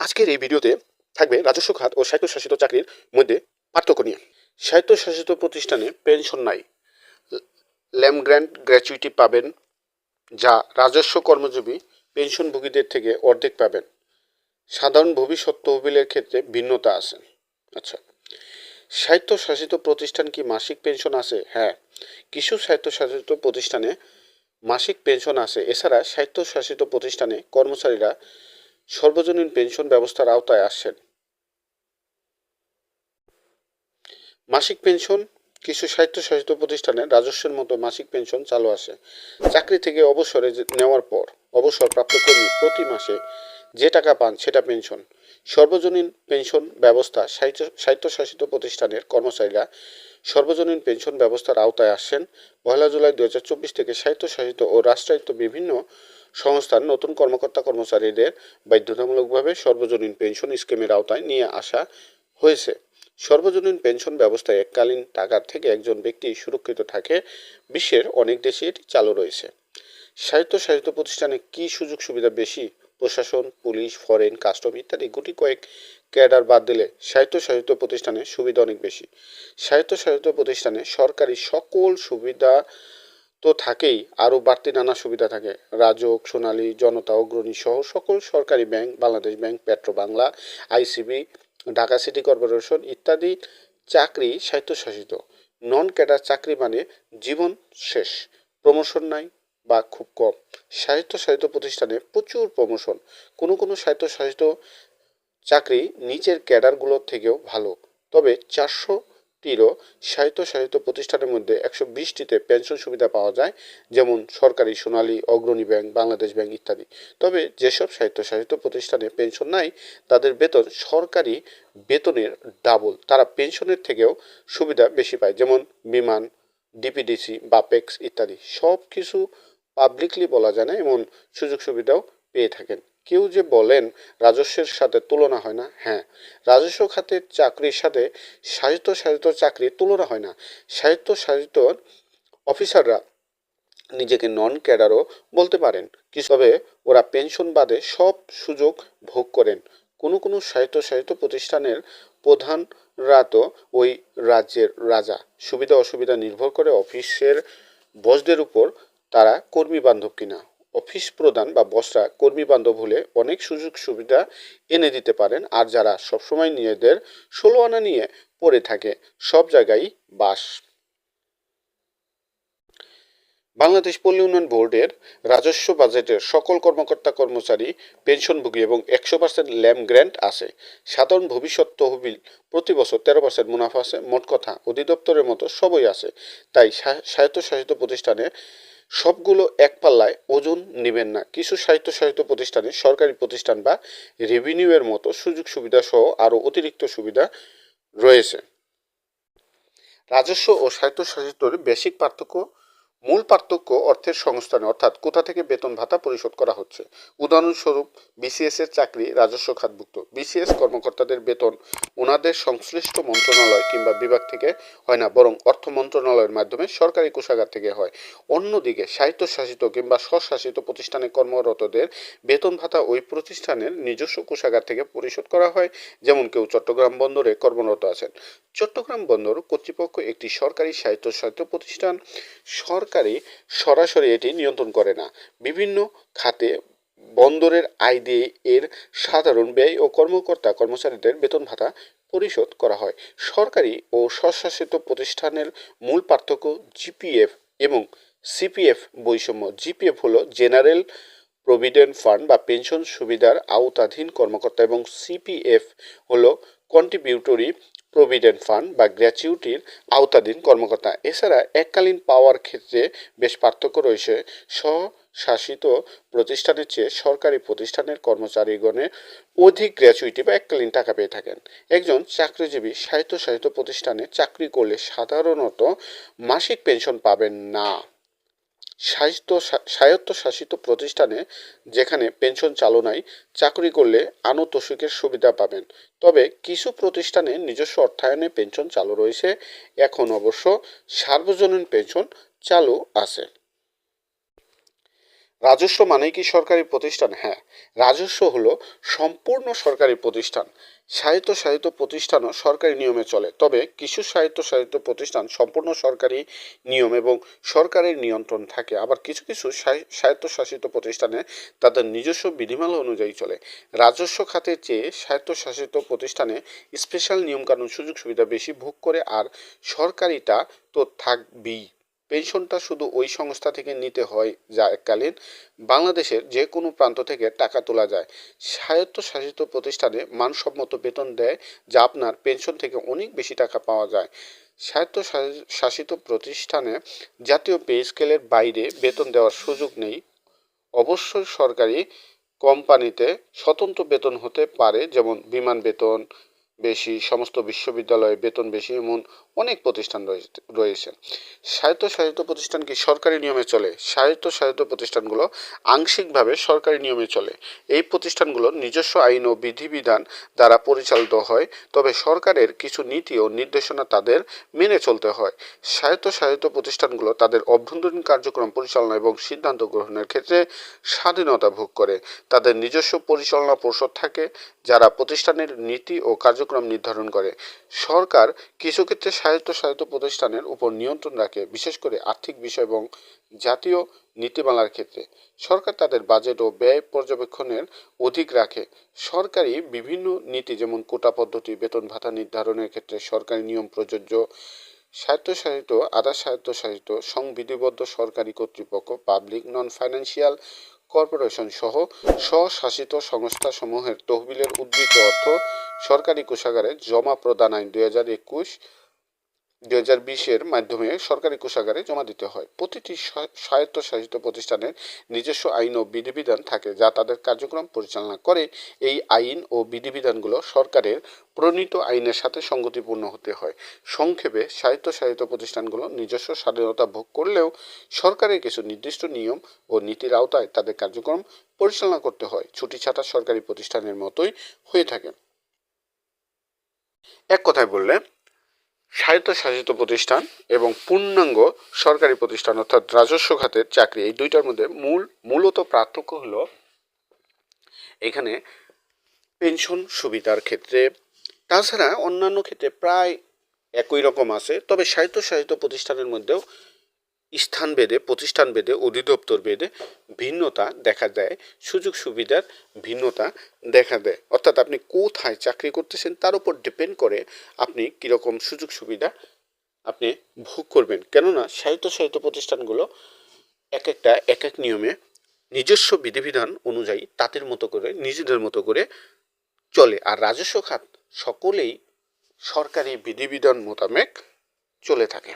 আজকের এই ভিডিওতে থাকবে রাজস্ব খাত ও স্বায়ত্তশাসিত চাকরির মধ্যে পার্থক্য নিয়ে। স্বায়ত্তশাসিত প্রতিষ্ঠানে পেনশন নাই। ল্যাম গ্র্যান্ড গ্র্যাচুইটি পাবেন, যা রাজস্ব কর্মজীবী পেনশনভোগীদের থেকে অর্ধেক পাবেন। সাধারণ ভবিষ্যৎ তহবিলের ক্ষেত্রে ভিন্নতা আছে। আচ্ছা স্বায়ত্তশাসিত প্রতিষ্ঠান কি মাসিক পেনশন আছে? হ্যাঁ কিছু স্বায়ত্তশাসিত প্রতিষ্ঠানে মাসিক পেনশন আছে। এছাড়া স্বায়ত্তশাসিত প্রতিষ্ঠানে কর্মচারীরা সর্বজনীন পেনশন ব্যবস্থার আওতায় আসছেন। মাসিক পেনশন, কিছু স্বায়ত্তশাসিত প্রতিষ্ঠানে রাজস্বের মতো মাসিক পেনশন চালু আছে। চাকরি থেকে অবসরে নেওয়ার পর অবসরপ্রাপ্ত কর্মী প্রতি মাসে যে টাকা পান সেটা পেনশন। সর্বজনীন পেনশন ব্যবস্থা স্বায়ত্ত- স্বায়ত্তশাসিত প্রতিষ্ঠানের কর্মচারীরা সর্বজনীন পেনশন ব্যবস্থার আওতায় আসছেন। পয়লা জুলাই দু হাজার চব্বিশ থেকে স্বায়ত্তশাসিত ও রাষ্ট্রায়ত্ত বিভিন্ন সংস্থার নতুন কর্মকর্তা কর্মচারীদের বাধ্যতামূলকভাবে সর্বজনীন পেনশন স্কিমের আওতায় নিয়ে আসা হয়েছে। সর্বজনীন পেনশন ব্যবস্থায় এককালীন টাকার থেকে একজন ব্যক্তি সুরক্ষিত থাকে, বিশ্বের অনেক দেশে এটি চালু রয়েছে। স্বায়ত্তশাসিত প্রতিষ্ঠানে কি সুযোগ সুবিধা বেশি? প্রশাসন, পুলিশ, ফরেন, কাস্টম ইত্যাদি গুটি কয়েক ক্যাডার বাদ দিলে স্বায়ত্তশাসিত প্রতিষ্ঠানে সুবিধা অনেক বেশি। স্বায়ত্তশাসিত প্রতিষ্ঠানে সরকারি সকল সুবিধা তো থাকেই, আরও বাড়তি নানা সুবিধা থাকে। রাজক সোনালী, জনতা, অগ্রণী সহ সকল সরকারি bank, Bangladesh bank, Petrobangla, ICB, Dhaka city corporation ইত্যাদি চাকরি স্বায়ত্তশাসিত। নন ক্যাডার চাকরি মানে জীবন শেষ, প্রমোশন নাই বা খুব কম। স্বায়ত্তশাসিত প্রতিষ্ঠানে প্রচুর প্রমোশন। কোনো কোনো স্বায়ত্তশাসিত চাকরি নিচের ক্যাডারগুলোর থেকেও ভালো। তবে চারশোটিরও স্বায়ত্তশাসিত প্রতিষ্ঠানের মধ্যে একশো বিশটিতে পেনশন সুবিধা পাওয়া যায়, যেমন সরকারি, সোনালী, অগ্রণী ব্যাংক, বাংলাদেশ ব্যাংক ইত্যাদি। তবে যেসব স্বায়ত্তশাসিত প্রতিষ্ঠানে পেনশন নাই, তাদের বেতন সরকারি বেতনের ডাবল। তারা পেনশনের থেকেও সুবিধা বেশি পায়, যেমন বিমান, ডিপিডিসি বাপেক্স ইত্যাদি। সব কিছু পাবলিকলি বলা যায় না, এমন সুযোগ সুবিধাও পেয়ে থাকেন। কেউ যে বলেন রাজস্বের সাথে তুলনা হয় না হ্যাঁ। রাজস্ব খাতের চাকরির সাথে স্বায়ত্তশাসিত চাকরির তুলনা হয় না। স্বায়ত্তশাসিত অফিসাররা নিজেকে নন ক্যাডারও বলতে পারেন। তবে ওরা পেনশন বাদে সব সুযোগ ভোগ করেন। কোনো কোনো স্বায়ত্তশাসিত প্রতিষ্ঠানের প্রধানরা তো ওই রাজ্যের রাজা। সুবিধা অসুবিধা নির্ভর করে অফিসের বসদের উপর তারা কর্মী বান্ধব কিনা। অফিস প্রদান বা বসরা কর্মী বান্ধব হলে অনেক সুযোগ সুবিধা এনে দিতে পারেন। আর যারা সবসময় নিজেদের ষোলো আনা নিয়ে পড়ে থাকে, সব জায়গায় বাস। বাংলাদেশ পল্লী উন্নয়ন বোর্ডের রাজস্ব বাজেটের সকল কর্মকর্তা কর্মচারী, পেনশনভোগী এবং একশো পার্সেন্ট ল্যাম গ্র্যান্ট আছে। সাধারণ ভবিষ্যৎ তহবিল প্রতি বছর তেরো পার্সেন্ট মুনাফা আছে। মোট কথা, অধিদপ্তরের মতো সবই আছে। তাই স্বায়ত্তশাসিত প্রতিষ্ঠানে সবগুলো এক পাল্লায় ওজন নেবেন না। কিছু সাহিত্য সাহিত্য প্রতিষ্ঠানে সরকারি প্রতিষ্ঠান বা রেভিনিউয়ের মতো সুযোগ সুবিধা সহ আরও অতিরিক্ত সুবিধা রয়েছে। রাজস্ব ও স্বায়ত্তশাসিতর বেসিক পার্থক্য মূল পার্থক্য অর্থের সংস্থানে, অর্থাৎ কোথা থেকে বেতন ভাতা পরিশোধ করা হচ্ছে। উদাহরণস্বরূপ বিসিএস এর চাকরি রাজস্ব খাতভুক্ত। বিসিএস কর্মকর্তাদের বেতন ওনাদের সংশ্লিষ্ট মন্ত্রণালয় কিংবা বিভাগ থেকে হয় না, বরং অর্থ মন্ত্রণালয়ের মাধ্যমে সরকারি কোষাগার থেকে হয়। অন্যদিকে, স্বায়ত্তশাসিত কিংবা স্বশাসিত প্রতিষ্ঠানে কর্মরতদের বেতন ভাতা ওই প্রতিষ্ঠানের নিজস্ব কোষাগার থেকে পরিশোধ করা হয়, যেমন কেউ চট্টগ্রাম বন্দরে কর্মরত আছেন। চট্টগ্রাম বন্দর কর্তৃপক্ষ একটি সরকারি স্বায়ত্তশাসিত প্রতিষ্ঠান। সরকারি সরাসরি এটি নিয়ন্ত্রণ করে না। বিভিন্ন খাতে বন্দরের আয় দিয়ে এর সাধারণ ব্যয় ও কর্মকর্তা কর্মচারীদের বেতন ভাতা পরিশোধ করা হয়। সরকারি ও স্বশাসিত প্রতিষ্ঠানের মূল পার্থক্য জিপিএফ এবং সিপিএফ বৈষম্য। জিপিএফ হলো জেনারেল প্রভিডেন্ট ফান্ড বা পেনশন সুবিধার আওতাধীন কর্মকর্তা এবং সিপিএফ হলো কন্ট্রিবিউটরি প্রভিডেন্ট ফান্ড বা গ্র্যাচুইটির আওতাধীন কর্মকর্তা। এছাড়া এককালীন পাওয়ার ক্ষেত্রে বেশ পার্থক্য রয়েছে। স্বশাসিত প্রতিষ্ঠানের চেয়ে সরকারি প্রতিষ্ঠানের কর্মচারীগণের অধিক গ্র্যাচুইটি বা এককালীন টাকা পেয়ে থাকেন। একজন চাকরিজীবী স্বায়ত্তশাসিত প্রতিষ্ঠানে চাকরি করলে সাধারণত মাসিক পেনশন পাবেন না। স্বায়ত্ত স্বায়ত্তশাসিত প্রতিষ্ঠানে যেখানে পেনশন চালু নাই, চাকরি করলে আনুতোষিকের সুবিধা পাবেন। তবে কিছু প্রতিষ্ঠানে নিজস্ব অর্থায়নে পেনশন চালু রয়েছে। এখন অবশ্য সার্বজনীন পেনশন চালু আছে। রাজস্ব মানেই কি সরকারি প্রতিষ্ঠান? হ্যাঁ রাজস্ব হলো সম্পূর্ণ সরকারি প্রতিষ্ঠান। সাহিত্য প্রতিষ্ঠানও সরকারি নিয়মে চলে। তবে কিছু সাহিত্য প্রতিষ্ঠান সম্পূর্ণ সরকারি নিয়ম এবং সরকারের নিয়ন্ত্রণ থাকে। আবার কিছু কিছু স্বায়ত্ত শাসিত প্রতিষ্ঠানে তাদের নিজস্ব বিধিমালা অনুযায়ী চলে। রাজস্ব খাতের চেয়ে স্বায়ত্তশাসিত প্রতিষ্ঠানে স্পেশাল নিয়মকানুন সুযোগ সুবিধা বেশি ভোগ করে আর সরকারিটা তো থাকবেই। পেনশনটা শুধু ওই সংস্থা থেকে নিতে হয় যা এককালীন বাংলাদেশের যে কোনো প্রান্ত থেকে টাকা তোলা যায়। স্বায়ত্তশাসিত প্রতিষ্ঠানে মানসম্মত বেতন দেয় যা আপনার পেনশন থেকে অনেক বেশি টাকা পাওয়া যায়। স্বায়ত্ত শাসিত প্রতিষ্ঠানে জাতীয় পে স্কেলের বাইরে বেতন দেওয়ার সুযোগ নেই। অবশ্যই সরকারি কোম্পানিতে স্বতন্ত্র বেতন হতে পারে, যেমন বিমান বেতন বেশি, সমস্ত বিশ্ববিদ্যালয়ে বেতন বেশি এমন অনেক প্রতিষ্ঠান রয়েছে। স্বায়ত্তশাসিত প্রতিষ্ঠান কি সরকারি নিয়মে চলে? স্বায়ত্তশাসিত প্রতিষ্ঠানগুলো আংশিকভাবে সরকারি নিয়মে চলে। এই প্রতিষ্ঠানগুলো নিজস্ব আইন ও বিধিবিধান দ্বারা পরিচালিত হয়, তবে সরকারের কিছু নীতি ও নির্দেশনা তাদের মেনে চলতে হয়। স্বায়ত্তশাসিত প্রতিষ্ঠানগুলো তাদের অভ্যন্তরীণ কার্যক্রম পরিচালনা এবং সিদ্ধান্ত গ্রহণের ক্ষেত্রে স্বাধীনতা ভোগ করে। তাদের নিজস্ব পরিচালনা পর্ষদ থাকে, যারা প্রতিষ্ঠানের নীতি ও কার্যক্রম নির্ধারণ করে। সরকার কিছু ক্ষেত্রে স্বায়ত্তশাসিত প্রতিষ্ঠানের উপর নিয়ন্ত্রণ রাখে, বিশেষ করে আর্থিক বিষয় এবং জাতীয় নীতিমালার ক্ষেত্রে। সরকার তাদের বাজেট ও ব্যয় পর্যবেক্ষণের অধিক রাখে। সরকারি বিভিন্ন নীতি যেমন কোটা পদ্ধতি, বেতন ভাতা নির্ধারণের ক্ষেত্রে সরকারি নিয়ম প্রযোজ্য স্বায়ত্তশাসিত আধা স্বায়ত্তশাসিত সংবিধিবদ্ধ সরকারি কর্তৃপক্ষ, পাবলিক নন ফাইন্যান্সিয়াল কর্পোরেশন সহ স্বশাসিত সংস্থাসমূহের তহবিলের উদ্ধৃত অর্থ সরকারি কোষাগারে জমা প্রদান আইন দুই হাজার একুশ, দুই হাজার বিশের মাধ্যমে সরকারি কোষাগারে জমা দিতে হয়। প্রতিটি স্বায়ত্তশাসিত প্রতিষ্ঠানের নিজস্ব আইন ও বিধিবিধান থাকে যা তাদের কার্যক্রম পরিচালনা করে। এই আইন ও বিধিবিধানগুলো সরকারের প্রণীত আইনের সাথে সঙ্গতিপূর্ণ হতে হয়। সংক্ষেপে, স্বায়ত্তশাসিত প্রতিষ্ঠানগুলো নিজস্ব স্বাধীনতা ভোগ করলেও সরকারের কিছু নির্দিষ্ট নিয়ম ও নীতির আওতায় তাদের কার্যক্রম পরিচালনা করতে হয়। ছুটি ছাটা সরকারি প্রতিষ্ঠানের মতোই হয়ে থাকে। এক কথায় বললে, স্বায়ত্তশাসিত প্রতিষ্ঠান এবং পূর্ণাঙ্গ সরকারি প্রতিষ্ঠান অর্থাৎ রাজস্ব খাতের চাকরি, এই দুইটার মধ্যে মূল, মূলত পার্থক্য হল এখানে পেনশন সুবিধার ক্ষেত্রে। তাছাড়া অন্যান্য ক্ষেত্রে প্রায় একই রকম আছে, তবে স্বায়ত্তশাসিত প্রতিষ্ঠানের মধ্যেও স্থান বেদে প্রতিষ্ঠান বেদে অধিদপ্তর বেদে ভিন্নতা দেখা দেয়, সুযোগ সুবিধার ভিন্নতা দেখা দেয়। অর্থাৎ আপনি কোথায় চাকরি করতেছেন তার উপর ডিপেন্ড করে আপনি কীরকম সুযোগ সুবিধা আপনি ভোগ করবেন। কেননা সাহিত্য সাহিত্য প্রতিষ্ঠানগুলো এক একটা, এক এক নিয়মে নিজস্ব বিধিবিধান অনুযায়ী তাদের মতো করে, নিজেদের মতো করে চলে। আর রাজস্ব খাত সকলেই সরকারি বিধিবিধান মোতাবেক চলে থাকে।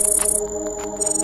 Música